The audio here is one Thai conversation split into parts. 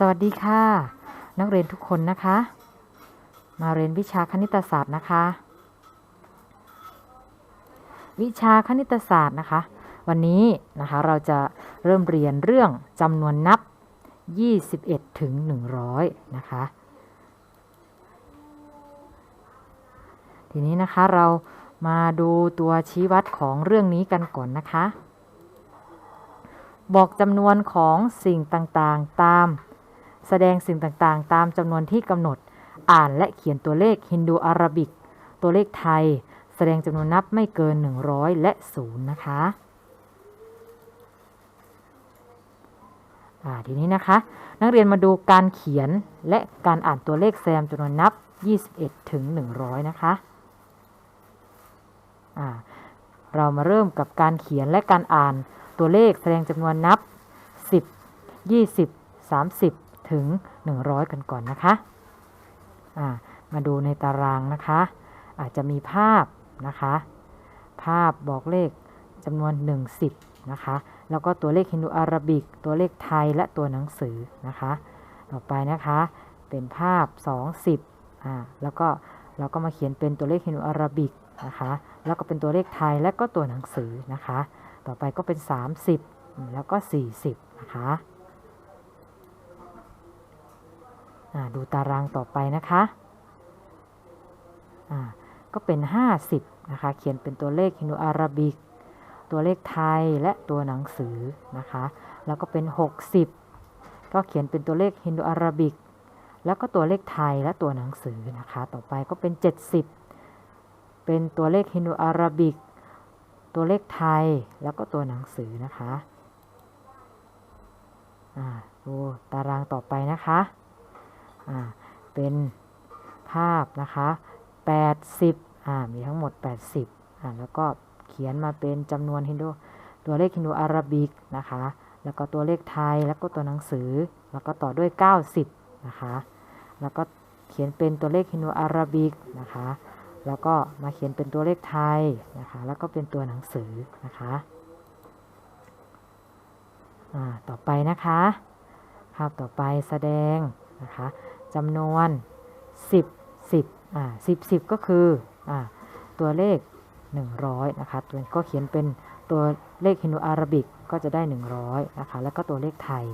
สวัสดีค่ะ นักเรียนทุกคนนะคะ มาเรียนวิชาคณิตศาสตร์นะคะ วิชาคณิตศาสตร์นะคะ วันนี้นะคะเราจะเริ่มเรียนเรื่องจำนวนนับ 21 ถึง 100 นะคะ ทีนี้นะคะเรามาดูตัวชี้วัดของเรื่องนี้กันก่อนนะคะ บอกจำนวนของสิ่งต่างๆตาม แสดงสิ่งต่างๆ ตามจำนวนที่กำหนด อ่านและเขียนตัวเลขฮินดูอาราบิก ตัวเลขไทย แสดงจำนวนนับไม่เกิน 100 และ 0 นะคะทีนี้นะคะ นักเรียนมาดูการเขียนและการอ่านตัวเลขแซมจำนวนนับ 21 ถึง 100 นะคะอ่าเรามาเริ่มกับการเขียนและการอ่านตัวเลขแสดงจำนวนนับ 10 20 30 ถึง 100 กันก่อนนะคะมาดูในตารางนะคะ อาจจะมีภาพนะคะ ภาพบอกเลขจำนวน 10 นะคะ แล้วก็ตัวเลขฮินดูอาราบิก ตัวเลขไทยและตัวหนังสือนะคะ ต่อไปนะคะเป็นภาพ 20อ่าแล้วก็เราก็มาเขียนเป็นตัวเลขฮินดูอาราบิกนะคะแล้วก็เป็นตัวเลขไทยและก็ตัวหนังสือนะคะ ต่อไปก็เป็น 30 แล้วก็ 40 นะคะอ่า ดูตารางต่อไปนะคะก็เป็น 50 นะคะ เขียนเป็นตัวเลขฮินดูอาราบิก ตัวเลขไทยและตัวหนังสือนะคะ แล้วก็เป็น 60 ก็เขียนเป็นตัวเลขฮินดูอาราบิก แล้วก็ตัวเลขไทยและตัวหนังสือนะคะ ต่อไปก็เป็น 70 เป็นตัวเลขฮินดูอาราบิก ตัวเลขไทยแล้วก็ตัวหนังสือนะคะดูตารางต่อไปนะคะ เป็นภาพนะคะ80อ่ามีทั้งหมด 80อ่าแล้วก็เขียนมาเป็นจำนวนฮินดูตัวเลขฮินดูอาราบิกนะคะ แล้วก็ตัวเลขไทยแล้วก็ตัวหนังสือ แล้วก็ต่อด้วย 90นะคะ แล้วก็เขียนเป็นตัวเลขฮินดูอาราบิกนะคะ แล้วก็มาเขียนเป็นตัวเลขไทยนะคะ แล้วก็เป็นตัวหนังสือนะคะต่อไปนะคะ ภาพต่อไปแสดงนะคะ จำนวน 10 10อ่า10 10 ก็คืออ่าตัวเลข 100 นะคะตัวก็เขียนเป็นตัวเลขฮินดูอาราบิกก็จะได้ 100 นะคะ แล้วก็ตัวเลขไทย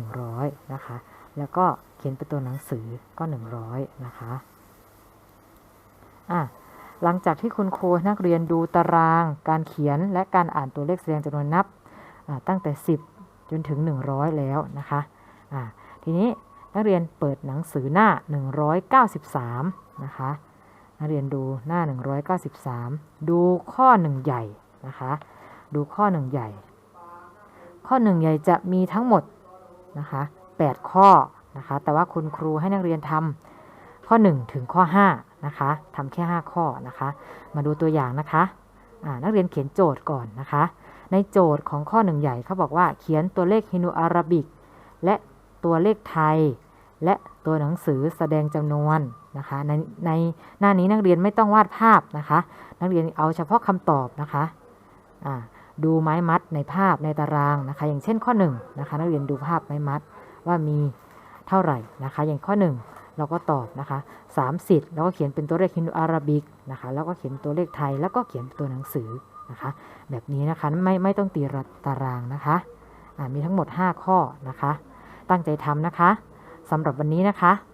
100 นะคะ แล้วก็เขียนเป็นตัวหนังสือก็ 100 นะคะอะหลังจากที่คุณครูนักเรียนดูตาราง การเขียนและการอ่านตัวเลขแสดงจำนวนนับตั้งแต่ 10 จนถึง 100 แล้วนะคะอ่าทีนี้ นักเรียนเปิดหนังสือหน้า 193 นะคะ นักเรียนดูหน้า 193 ดูข้อ 1 ใหญ่นะคะ ดูข้อ 1 ใหญ่ ข้อ 1 ใหญ่จะมีทั้งหมดนะคะ8ข้อนะคะ แต่ว่าคุณครูให้นักเรียนทำข้อ 1 ถึงข้อ 5 นะคะทำแค่ 5 ข้อนะคะ มาดูตัวอย่างนะคะนักเรียนเขียนโจทย์ก่อนนะคะ ในโจทย์ของข้อ1ใหญ่เขาบอกว่าเขียนตัวเลขฮินดูอาราบิก และตัวเลขไทย และตัวหนังสือแสดงจำนวนนะคะในในหน้านี้นักเรียนไม่ต้องวาดภาพนะคะ นักเรียนเอาเฉพาะคำตอบนะคะดูไม้มัดในภาพในตารางนะคะ อย่างเช่นข้อ1นะคะนักเรียนดูภาพไม้มัดว่ามีเท่าไหร่นะคะ อย่างข้อ 1 เราก็ตอบนะคะ30แล้วก็เขียนเป็นตัวเลขฮินดูอาราบิกนะคะแล้วก็เขียนตัวเลขไทยแล้วก็เขียนตัวหนังสือนะคะ แบบนี้นะคะไม่ไม่ต้องตีตารางนะคะมีทั้งหมด 5 ข้อนะคะ ตั้งใจทำนะคะ สำหรับวันนี้นะคะ